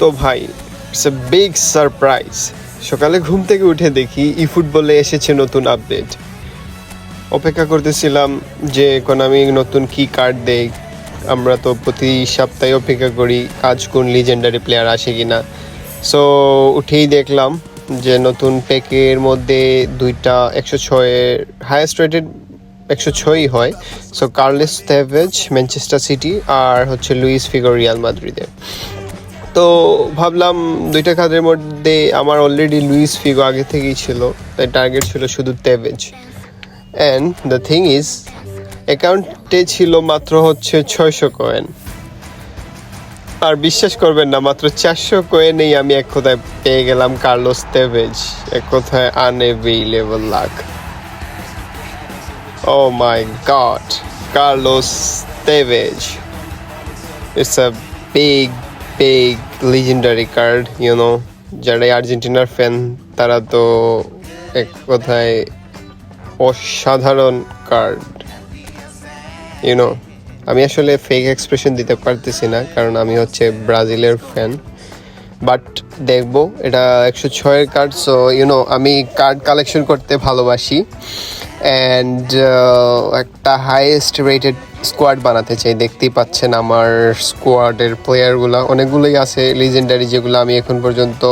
তো ভাই it's a big surprise সকালে ঘুম থেকে উঠে দেখি ই ফুটবলে এসেছে নতুন আপডেট অপেক্ষা করতেছিলাম যে কোন আমি নতুন কি কার্ড দেই। আমরা তো প্রতি সপ্তাহে অপেক্ষা করি আজ কোন লিজেন্ডারি প্লেয়ার আসে কি না সো উঠেই দেখলাম যে নতুন প্যাকের মধ্যে দুইটা একশো ছয়ের হায়েস্ট রেটেড একশো ছয়ই হয়। So Carlos Tevez Manchester City আর হচ্ছে লুইস ফিগো রিয়াল মাদ্রিদের। তো ভাবলাম দুইটা খাদের মধ্যে আমার অলরেডি লুইস ফিগো আগে থেকেই ছিল, তাই টার্গেট ছিল শুধু Tevez and the thing is অ্যাকাউন্টে ছিল মাত্র হচ্ছে ছয়শো কয়েন আর বিশ্বাস করবেন না, মাত্র চারশো কয়েনেই আমি এক কথায় পেয়ে গেলাম কার্লোস তেভেজ এক কথায় unavailable lakh oh my god Carlos Tevez it's a big big legendary card you know যারা আর্জেন্টিনার ফ্যান তারা তো এক কথায় অসাধারণ কার্ড ইউনো আমি আসলে ফেক এক্সপ্রেশন দিতে পারতেছি না, কারণ আমি হচ্ছে ব্রাজিলের ফ্যান বাট দেখব, এটা একশো ছয়ের কার্ড সো ইউনো আমি কার্ড কালেকশন করতে ভালোবাসি। অ্যান্ড একটা হাইয়েস্ট রেটেড স্কোয়াড বানাতে চাই। দেখতেই পাচ্ছেন আমার স্কোয়াডের প্লেয়ারগুলো অনেকগুলোই আছে লিজেন্ডারি যেগুলো আমি এখন পর্যন্ত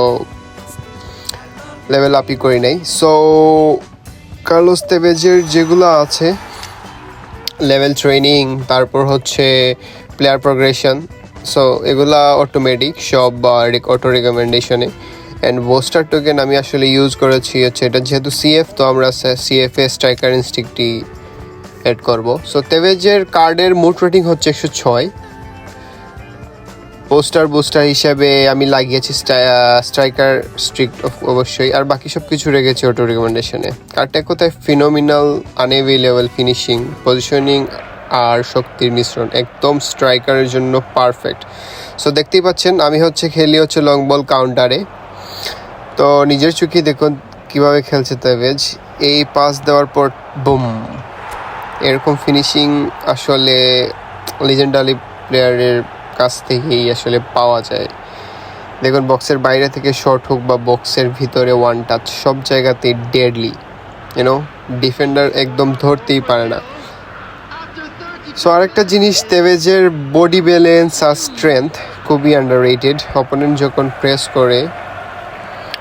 লেভেল আপই করি নাই। সো কার্লোস তেভেজের যেগুলো আছে লেভেল ট্রেনিং তারপর হচ্ছে প্লেয়ার প্রোগ্রেশন সো এগুলা অটোমেটিক সব অটো রেকমেন্ডেশনে অ্যান্ড বোস্টার টোকেন আমি আসলে ইউজ করেছি হচ্ছে এটা যেহেতু সিএফ তো আমরা সিএফ এ স্ট্রাইকার ইনস্টিকটি অ্যাড করব। সো তেভেজের কার্ডের মোট রেটিং হচ্ছে একশো ছয়। পোস্টার বুস্টার হিসাবে আমি লাগিয়েছি স্ট্রাইকার স্ট্রিক্ট অবশ্যই। আর বাকি সব কিছু রেখেছি অটো রিকমেন্ডেশনে কার্ডটা কোথায়? ফিনোমিনাল আনএভেলেবল ফিনিশিং পজিশনিং আর শক্তির মিশ্রণ। একদম স্ট্রাইকারের জন্য পারফেক্ট সো দেখতেই পাচ্ছেন, আমি হচ্ছে খেলি হচ্ছে লং বল কাউন্টারে তো নিজের চোখে দেখুন কীভাবে খেলছে তেভেজ এই পাস দেওয়ার পর বুম। এরকম ফিনিশিং আসলে লিজেন্ডারি প্লেয়ারের কাছ থেকেই আসলে পাওয়া যায়। দেখুন বক্সের বাইরে থেকে শর্ট হোক বা বক্সের ভিতরে ওয়ান টাচ সব জায়গাতেই ডেডলি ইউনো ডিফেন্ডার একদম ধরতেই পারে না। সো আরেকটা জিনিস তেভেজের বডি ব্যালেন্স আর স্ট্রেংথ খুবই আন্ডার রেটেড অপোনেন্ট যখন প্রেস করে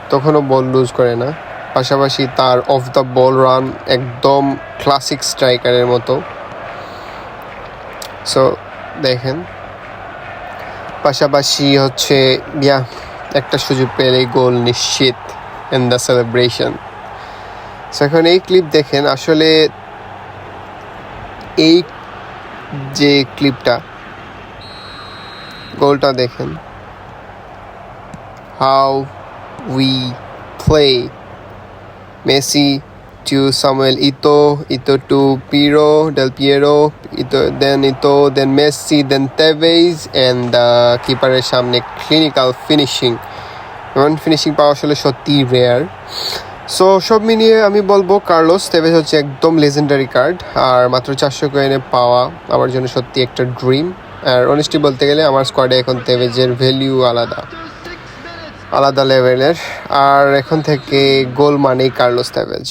তখনও বল লুজ করে না। পাশাপাশি তার অফ দ্য বল রান একদম ক্লাসিক স্ট্রাইকারের মতো। সো দেখেন। পাশাপাশি হচ্ছে, ইয়া, একটা সুযোগ পেলে গোল নিশ্চিত ইন দ্য সেলিব্রেশন সো এখন এই ক্লিপ দেখেন, আসলে এই যে ক্লিপটা গোলটা দেখেন। How we play Messi to Samuel Ito, Ito to Piro, Del Piero, Ito, then Ito, then Messi, then Tevez, and কিপারের সামনে ক্লিনিক্যাল ফিনিশিং এমন ফিনিশিং পাওয়া আসলে সত্যি রেয়ার সো সব মিলিয়ে আমি বলব কার্লোস তেভেজ হচ্ছে একদম লেজেন্ডারি কার্ড আর মাত্র চারশো কয়েনে পাওয়া আমার জন্য সত্যি একটা ড্রিম আর অনেস্টলি বলতে গেলে আমার স্কোয়াডে এখন তেভেজের ভ্যালিউ আলাদা। আলাদা লেভেলের আর এখন থেকে গোল মানেই কার্লোস তেভেজ